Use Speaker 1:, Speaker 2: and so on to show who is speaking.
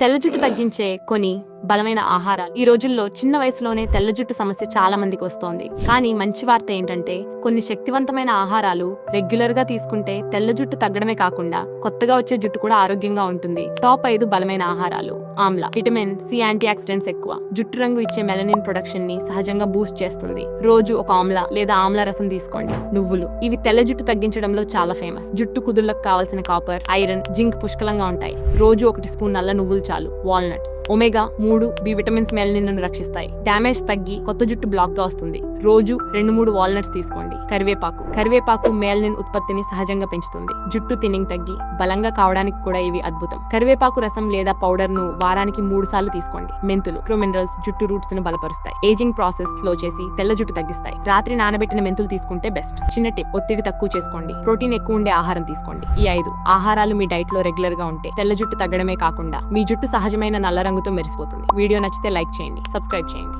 Speaker 1: తెల్ల జుట్టు తగ్గించే కొన్ని బలమైన ఆహారాలు. ఈ రోజుల్లో చిన్న వయసులోనే తెల్ల జుట్టు సమస్య చాలా మందికి వస్తోంది. కానీ మంచి వార్త ఏంటంటే కొన్ని శక్తివంతమైన ఆహారాలు రెగ్యులర్గా తీసుకుంటే తెల్ల జుట్టు తగ్గడమే కాకుండా కొత్తగా వచ్చే జుట్టు కూడా ఆరోగ్యంగా ఉంటుంది. టాప్ ఐదు బలమైన ఆహారాలు. Amla. Vitamin C antioxidants ఎక్కువ. జుట్టు రంగు ఇచ్చే మెలనిన్ ప్రొడక్షన్ని సహజంగా బూస్ట్ చేస్తుంది. రోజు ఒక ఆమ్లా లేదా ఆమ్లా రసం తీసుకోండి. నువ్వులు. ఇవి తెల్ల జుట్టు తగ్గించడంలో చాలా ఫేమస్. జుట్టు కుదుళ్ళకు కావాల్సిన కాపర్ ఐరన్ జింక్ పుష్కలంగా ఉంటాయి. రోజు ఒకటి స్పూన్ నల్ల నువ్వులు చాలు. వాల్నట్స్. ఒమేగా మూడు బి విటమిన్స్ మెలనిన్ రక్షిస్తాయి. డ్యామేజ్ తగ్గి కొత్త జుట్టు బ్లాక్గా వస్తుంది. రోజు రెండు మూడు వాల్నట్స్ తీసుకోండి. కరివేపాకు. కరివేపాకు మేలనిన్ ఉత్పత్తిని సహజంగా పెంచుతుంది. జుట్టు థిన్నింగ్ తగ్గి బలంగా కావడానికి కూడా ఇవి అద్భుతం. కరివేపాకు రసం లేదా పౌడర్ను వారానికి మూడు సార్లు తీసుకోండి. మెంతులు మినరల్స్ జుట్టు రూట్స్ను బలపరుస్తాయి. ఏజింగ్ ప్రాసెస్ స్లో చేసి తెల్ల జుట్టు తగ్గిస్తాయి. రాత్రి నానబెట్టిన మెంతులు తీసుకుంటే బెస్ట్. చిన్న టిప్ ఒత్తిడి తక్కువ చేసుకోండి. ప్రోటీన్ ఎక్కువ ఉండే ఆహారం తీసుకోండి. ఈ ఐదు ఆహారాలు మీ డైట్లో రెగ్యులర్గా ఉంటే తెల్ల జుట్టు తగ్గడమే కాకుండా మీ జుట్టు సహజమైన నల్ల రంగుతో మెరిసిపోతుంది. వీడియో నచ్చితే లైక్ చేయండి సబ్స్క్రైబ్ చేయండి.